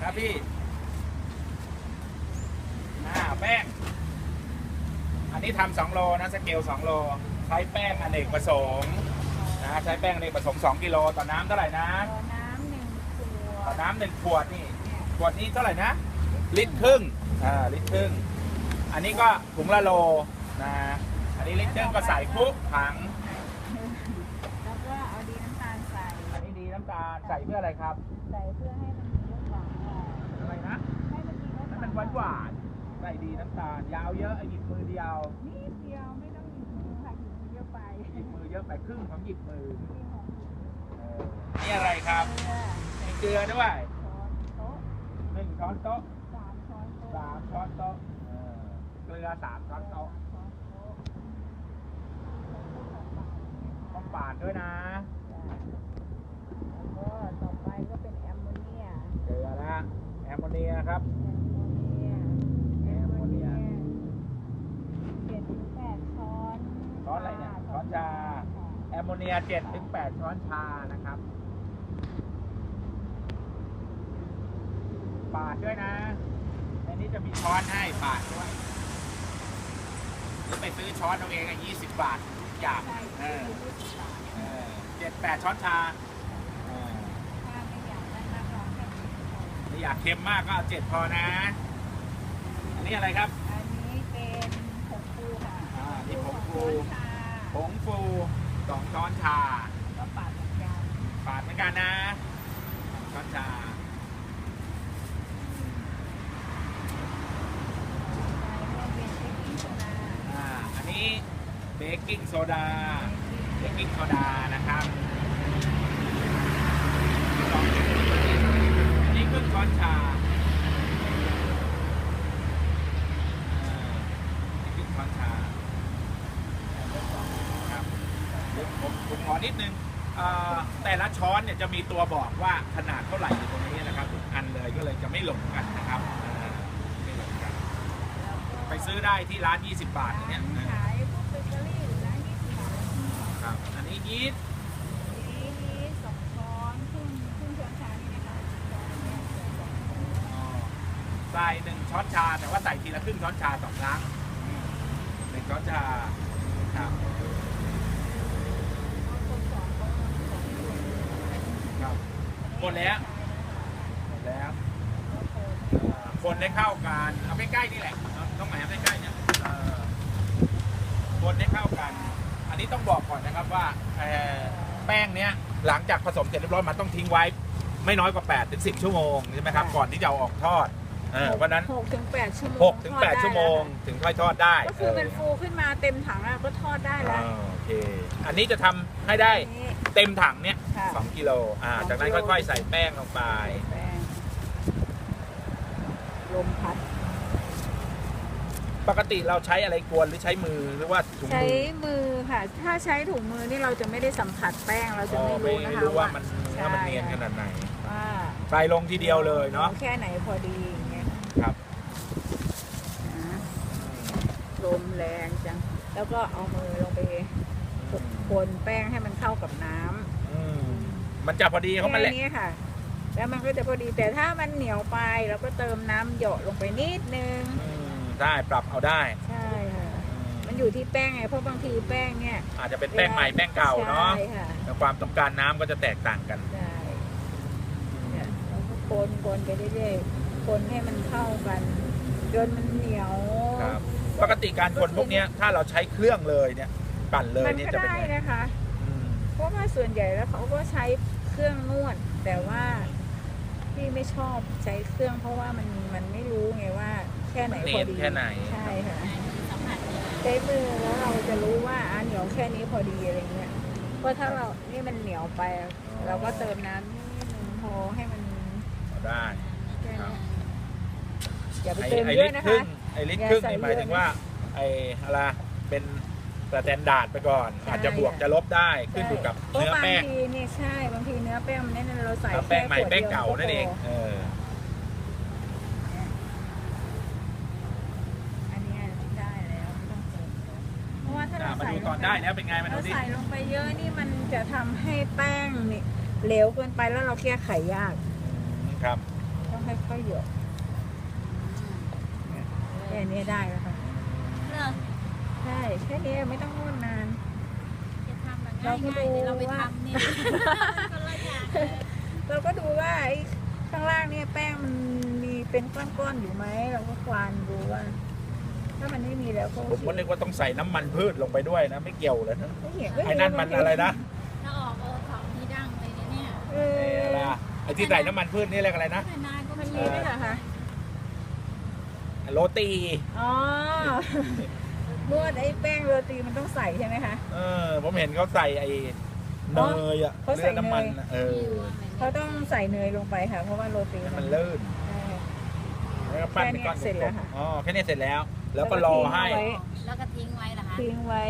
ครับพี่อ่าแป้ง อันนี้ทำสองโลนะสเกลสองโล ใช้แป้งอเนกประสงค์นะใช้แป้งอเนกประสงค์สองกิโลต่อน้ำเท่าไหร่นะเอาน้ำหนึ่งขวต่อดน้ำหนึ่งขวดนี่ขวดนี้เท่าไหร่นะลิตรครึ่งอ่าลิตรครึ่ง อันนี้ก็ถุงละโลนะอันนี้ลิตรครึ่งก็ใส่คลุกถังแล้วก็เอาดีน้ำตาลใส่อันนี้ดีน้ำตาลใส่เพื่ออะไรครับ ใส่เพื่อให้มันมีรสหวานหน่ อยอะไรนะให้มันมีรสให้มันหวานหวานๆใส่ดีน้ำตาล ยาวเยอะไอ้หยิบมือเดียวนิดเดียวไม่ต้องหยิบมือค่ะหยิบมือเยอะไปหยิบมือเยอะไปครึ่งของหยิบมือที่ของเออนี่อะไรครับเกลือมีเกลือด้วยช้อนโต๊ะหนึ่งช้อนโต๊ะสามช้อนโต๊ะสามช้อนโต๊ะเออเกลือสามช้อนโต๊ะสามช้อนโต๊ะต้องปาดด้วยนะแล้วก็ต่อไปก็เป็นแอมโมเนียเกลือนะ แอมโมเนียครับแอมโมเนียแอมโมเนีย เจ็ดถึงแปดช้อนช้อนอะไรเนี่ยช้อนชา แอมโมเนียเจ็ดถึงแปดช้อนชานะครับปาดด้วยนะในนี้จะมีช้อนให้ปาดด้วยหรือไปซื้อช้อนเอาเองอะยี่สิบบาททุกอย่าง ใช่เออยี่สิบบาทเออเจ็ดแปดช้อนชาเออ ถ้าไม่อยากได้มากลองแค่นี้พ อไม่อยากเค็มมากก็เอาเจ็ดพอนะ อันนี้อะไรครับ อันนี้เป็นผงฟูค่ะอ่านี่ผงฟูช้อนชาผงฟูสองช้อนชาก็ปาดเหมือนกันปาดเหมือนกันนะสองช้อนชาใส่ก็เป็นเบกกิ้งโซดาอ่าอันนี้เบกกิ้งโซดาเบกกิ้งโซดานะครับอัน นี้ครึ่งช้อนชาอ่านี่ครึ่งช้อนชาครับเดี๋ยวผมผมขอนิดนึงอ่าแต่ละช้อนเนี่ยจะมีตัวบอกว่าขนาดเท่าไหร่อยู่ตรงนี้นะครับทุกอันเลยก็เลยจะไม่หลงกันนะครับอ่าไม่หลงกันแล้วก็ไปซื้อได้ที่ร้าน 20 บาทอย่างเนี้ยร้านขายพวกเบเกอรี่หรือร้านยี่สิบบาทครับอันนี้ยีสต์ นี่นี่สองช้อนครึ่งครึ่งช้อนชานี่นะคะช้อนเนี่ยสองช้อน ใส่หนึ่งช้อนชา แต่ว่าใส่ทีละครึ่งช้อนชาสองครั้งหนึ่งช้อนชาครับคนสอนเขาสอนคนครับหมดแล้วหมดแล้วเอ่อคนได้เข้ากันเอาใกล้ๆนี่แหละเอาต้องไหนเอาใกล้ๆเนี่ยเอ่อคนได้เข้ากัน อันนี้ต้องบอกก่อนนะครับว่าเอ่อแป้งเนี้ยหลังจากผสมเสร็จเรียบร้อยมันต้องทิ้งไว้ ไม่น้อยกว่า8ถึง10 ชั่วโมงใช่ไหมครับ ก่อนที่จะเอาออกทอดเออเพราะฉะนั้นหกถึงแปดชั่วโมง6ถึง8ชั่วโมงถึงค่อยทอดได้ก็คือมันฟูขึ้นมาเต็มถังอะก็ทอดได้เอแล้วอโอเค อันนี้จะทำให้ได้อันนี้เต็มถังเนี้ยค่ะสองกิโลอ่าสองจากนั้นกิโล ค่อยๆ ใส่แป้งลงไป แป้งลมพัด ปกติเราใช้อะไรกวนหรือใช้มือหรือว่าถุงใช้มือมือค่ะ ถ้าใช้ถุงมือนี่เราจะไม่ได้สัมผัสแป้งเราจะอ๋อไม่ไม่รู้นะคะรู้ว่ามันใช่ว่ามันเนียนขนาดไหนว่าใส่ลงทีเดียวเลยเนาะ แค่ไหนพอดีอย่างเงี้ย ครับ นะลมแรงจัง แล้วก็เอามือลงไปคนแป้งให้มันเข้ากับน้ำอืมมันจะพอดีเขามันแหแค่ละนี้ค่ะ แล้วมันก็จะพอดีแต่ถ้ามันเหนียวไปเราก็เติมน้ำหยดลงไปนิดนึง อืมได้ปรับเอาได้ใช่ค่ะอืมมันอยู่ที่แป้งไงเพราะบางทีแป้งเนี่ยอาจจะเป็นแป้งใหม่แป้งเก่าเนาะใช่ค่ะแล้วความต้องการน้ำก็จะแตกต่างกัน ใช่เนี่ยเราก็คนคนไปเรื่อยๆ คนให้มันเข้ากันจนมันเหนียวครับปกติการคนพวกเนี้ยถ้าเราใช้เครื่องเลยเนี่ยปั่นเลยมันเนี่ยก็จะเป็นได้ไงนะคะ อืมเพราะว่าส่วนใหญ่แล้วเขาก็ใช้เครื่องนวด แต่ว่าพี่ไม่ชอบใช้เครื่อง เพราะว่ามันมันไม่รู้ไงว่า แค่ไหนเนพอนดีแค่ไหน ใช่ค่ะใช้มือแล้วเราจะรู้ว่าอะเหนียวแค่นี้พอดีอะไรเงี้ยเพราะถ้าเรานี่มันเหนียวไป เราก็เติมน้ำนิดนึงพอให้มันเอาได้แค่ครับนี้ อย่าไปไอ้เติมไอ้เยลิอะตรนะครึ่คะงไอ้ลิตรอย่าครึ่งใส่นี่หมายเยอะถึงว่าไอ้อะไรเป็นสแตนดาร์ดไปก่อน ใช่ อาจจะบวกจะลบได้ขึ้นอยู่กับเพราะเนื้อบางแป้งทีเนี่ยใช่บางทีเนื้อแป้งมันเนี่ยเราใส่แล้วแป้งใหม่ค่ขวดแป้งดียวเก่านั่นเองพเอออันเนี้ยได้แล้วไม่ต้องเติมเยอะเพราะว่าถ้าอะเรามาใส่ดูลตองนไปได้แล้วเป็นไงมาดูเราสิใส่ลงไปเยอะนี่มันจะทำให้แป้งนี่เหลวเกินไปแล้วเราแก้ไขยากอืมครับ ต้องค่ค่อยหยดแค่นี้ได้แล้วค่ะเลิกใช่แค่นี้ไม่ต้องนวดนาน จะทำแบบง่ายๆเดี๋ยวเราไปทำนี่คนละอย่างเลยเราก็ดูว่าไอ้ข้างล่างเนี่ยแป้งมันมีเป็นก้อนๆอยู่ไหมเราก็ควานดูว่า ถ้ามันไม่มีแล้วก็ผมก็นึกว่าต้องใส่น้ำมันพืชลงไปด้วยนะ ไม่เกี่ยวเลยนะไม่เห็นไอ้นั่นมันอะไรนะถ้าออกโอท็อปนี่ดังเลยนะเนี่ยเอไอ้ออะไรอะไอ้ที่ใส่น้ำมันพืชนี่เรียกอะไรนะแต่นานก็มันมีมีด้วยเหรอคะ โรตีอ๋อนวดไอ้แป้งโรตีมันต้องใส่ใช่ไหมคะ เออ ผมเห็นเขาใส่ไอ้เนยอะเขาใส่เลือดน้ำมันเนยอะเออเขาต้องใส่เนยลงไปค่ะ เพราะว่าโรตีมันลื่นใช่แล้วก็ปั้นเป็นก้อนแค่เนี้ยเสร็จแล้วค่ะอ๋อแค่นี้เสร็จแล้ว แล้วก็รอให้ แล้วก็ทิ้งไว้เหรอคะทิ้งไว้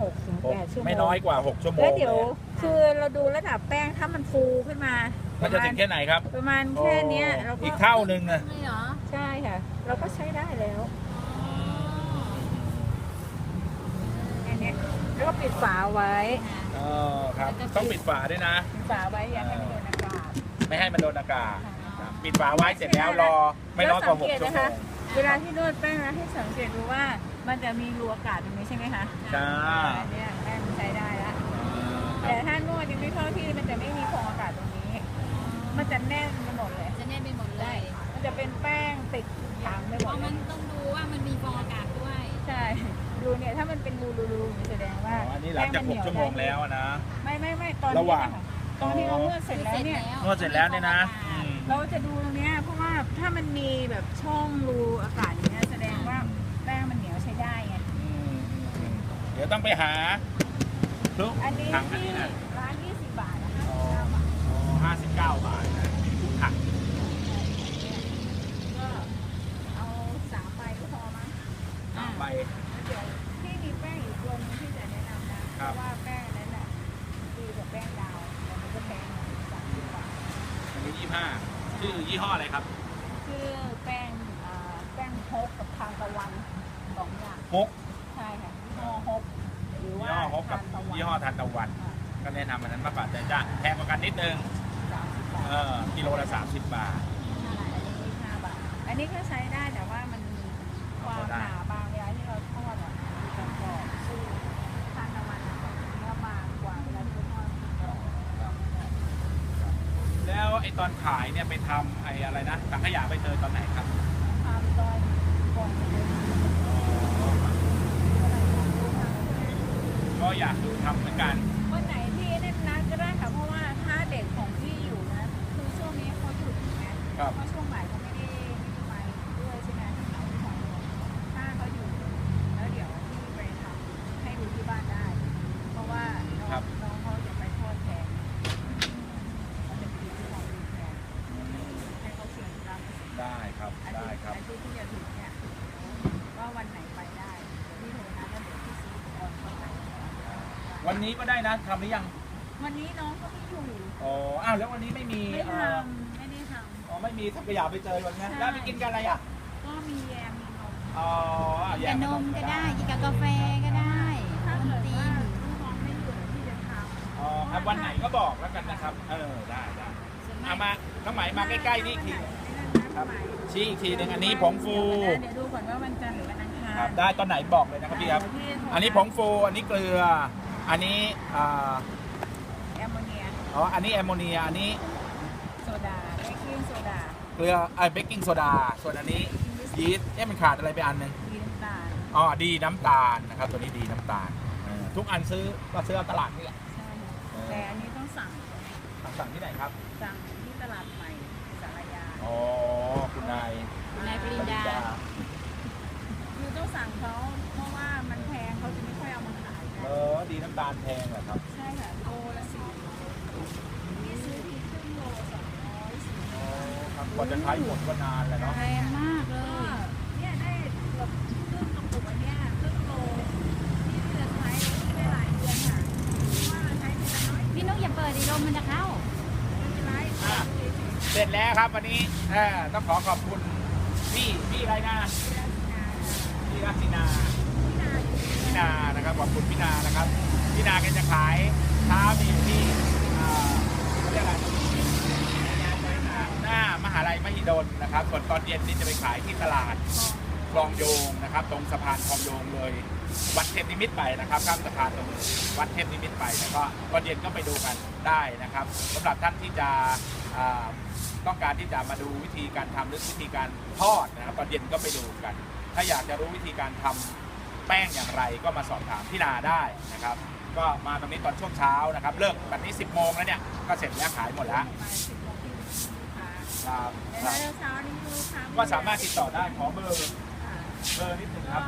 หกถึงผมแปดชั่วโมงไม่น้อยกว่า6ชั่วโมงแล้วเดี๋ยวลอะคือเราดูระดับแป้งถ้ามันฟูขึ้นมามันจะถึงแค่ไหนครับ ประมาณแค่เนี้ยเราก็อีกเท่านึงนะไม่เหรอใช่ค่ะ เราก็ใช้ได้แล้วแค่เนี้ยแล้วก็ปิดฝาไว้อ๋อครับ ต้องปิดฝาด้วยนะ ปิดฝาไว้อย่าให้มันโดนอากาศไม่ให้มันโดนอากาศครับปิดฝาไว้เสร็จแล้วรอไม่น้อยกว่า6ชั่วโมงเวลาที่นวดแป้งนะให้สังเกตดูว่ามันจะมีรูอากาศตรงนี้ใช่ไหมคะจ้าอันเนี้ยแป้งใช้ได้แล้วแต่ถ้านวดยังไม่เข้าที่มันจะไม่มีฟองอากาศตรงนี้ มันจะแน่นไปหมดเลย จะแน่นไปหมดเลย มันจะเป็นแป้งติด เนี่ยถ้ามันเป็นรูรูรูแสดงว่าอ๋ออันนี้หลังจากแป้6ชั่วโมงแล้วนะ ไม่ไม่ไม่ตอนระนี้หว่างนะคะตอนที่เรานวดเสร็จแล้วเนี่ย นวดเสร็จแล้วเนี่ยนะอืมเราจะดูตรงเนี้ยเพราะว่าถ้ามันมีแบบช่องรูอากาศอย่างเงี้ยแสดงว่าแป้งมันเหนียวใช้ได้ไงอืมเดี๋ยวต้องไปหาทุกอันนี้ถังอันที่นี้นะร้าน20บาทนะคะอ๋อห้าสิบเก้าบาทนะทุกถังก็เอาสามใบก็พอมั้งเอาไป 5 ชื่อยี่ห้ออะไรครับชื่อแป้งแป้งฮกกับทานตะวันสองอย่างฮกใช่ค่ะยี่ห้อฮกหรือยี่ว่าห้อฮกกับยี่ห้อทานตะวัน ก็แนะนำอันนั้นมากกว่าแต่จะแพงกว่ากันนิดนึงเออกิโลละ 30 บาท อันนี้ก็ใช้ได้ ตอนขายเนี่ยไปทำไอ้อะไรนะสังขยาไปเจอตอนไหนครับทำตอนก่อนจะเดินก็อยากดูทำเหมือนกันวันไหนที่เน่นนัดก็ได้ค่ะเพราะว่าถ้าเด็กของพี่อยู่นะคือช่วงนี้เขาหยุดถูกไหมครับ เพราะช่วงบ่ายเขาไม่ได้ไม่ได้ไปด้วยใช่ไหมทั้งเขาสองคนถ้าเขาอยู่แล้วเดี๋ยวพี่ไปทำให้ดูที่บ้านได้ เพราะว่าน้อง ครับ น้องเขาจะไปทอดแทนเขาจะปีที่เราดูแทนให้เขาเขียนรับ ได้ครับ อาทิ ได้ ตย์ ครับ อาทิตย์ที่จะถึงเนี่ยว่าวันไหนไปได้พี่โทรนัดแล้วเดี๋ยวพี่ซื้ออุปกรณ์เข้าไป วันนี้ก็ได้นะทำหรือยังวันนี้น้องก็ไม่อยู่อ๋ออ้าวแล้ววันนี้ไม่มีไม่เอ่ทอำไม่ได้ทอ๋อไม่มีสังขยาไปเจอวันนี้ใช่ แล้วไปกินกันอะไรอะำก็มีแยมมีนมอ๋อแยกับนมก็ได้กินกับกาแฟก็ได้ถ้าโอเกิดตีว่านลูกน้องไม่อยู่ที่จะทอ๋ออะวันไหนก็บอกแล้วกันนะครับ เออได้ได้ส่วนเอามากมาน้องไหมำมาใกล้ๆนี่อีกทีครับชี้อีกทีหนึ่งอันนี้ผงฟูเดี๋ยวดูก่อนว่าวันจันทร์หรือวันอังคารครับได้ตอนไหนบอกเลยนะครับพี่ครับ อันนี้ผงฟูอันนี้เกลือ อันนี้อ่าแอมโมเนียอ๋ออันนี้แอมโมเนียอันนี้โซดาเบกกิ้งโซดาเกลือไอ้เบกกิ้งโซดาส่วนอันนี้ยีสต์เอ๊ะมันขาดอะไรไปอันหนึ่งดีน้ำตาลอ๋อดีน้ำตาลนะครับ ตัวนี้ดีน้ำตาลเออทุกอันซื้อก็ซื้อเอาตลาดนี่แหละใช่ค่ะแต่อันนี้ต้องสั่งสั่งที่ไหนครับสั่งที่ตลาดใหม่สารยาอ๋อคุณนายนายปรินดาคือต้องสั่งเขาเพราะว่าำตาลแพงเหรอครับ ใช่ค่ะโลละสี่นี่ซื้อทีครึ่งโลสองร้อยสี่อ๋อครับกว่าจะใช้หมดก็นานแหละเนาะ แพงมากเลก็ย เนี่ยได้แบบครึ่งกระปุกอันเนี้ยครึ่งโลที่เหลือใช้ได้หลายเดือนค่ะเพราะว่าเราใช้ทีละน้อยพี่นุ๊กอย่าเปิดดิลมมันจะเข้า ไม่เป็นไรอะ เสร็จแล้วครับวันนี้เออต้องขอขอบคุณพี่พี่อะไรนะ พี่รักษินา พี่นานะครับขอบคุณพี่นานะครับพี่นาแกจะขายเช้านี่อยู่ที่เขาเรียกอะไรหน้ามหาลัยมหิดลนะครับส่วนตอนเย็นนี่จะไปขายที่ตลาดคลองโยงนะครับ ตรงสะพานคลองโยงเลยวัดเทพนิมิตไปนะครับข้ามสะพานตรงวัดเทพนิมิตไปแล้วก็ตอนเย็นก็ไปดูกันได้นะครับสำหรับท่านที่จะต้องการที่จะมาดูวิธีการทำหรือวิธีการทอดนะครับตอนเย็นก็ไปดูกัน ถ้าอยากจะรู้วิธีการทำ แป้งอย่างไรก็มาสอบถามพี่นาได้นะครับ ก็มาตรงนี้ตอนช่วงเช้านะครับเลิกแบบนี้ 10 โมงแล้วเนี่ยก็เสร็จแล้วขายหมดแล้วมาสิบโมงที่ลูกค้าครับแต่ครัถ้าบเช้านี่คือลูกค้าก็สามารถติดต่อได้ขอเบอร์ค่ะเบอร์นิดนึงคก็รับ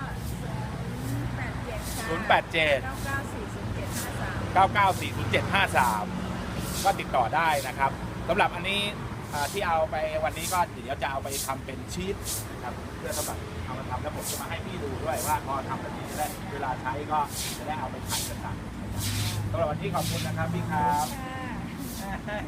ศูนย์แปดเจ็ด087 เก้าเก้าสี่ศูนย์เจ็ดห้าสาม 9940753 ก็ติดต่อได้นะครับสำหรับอันนี้อ่าที่เอาไปวันนี้ก็เดี๋ยวจะเอาไปทำเป็นชีสนะครับเพื่อสำหรับำแล้วผมจะมาให้พี่ดูด้วยว่าพอทำแบบนี้จะได้เวลาใช้ก็จะได้เอาไปขายกันต่างสำหรับวันนี้ขอบคุณนะครับพี่ครับ ค่ะ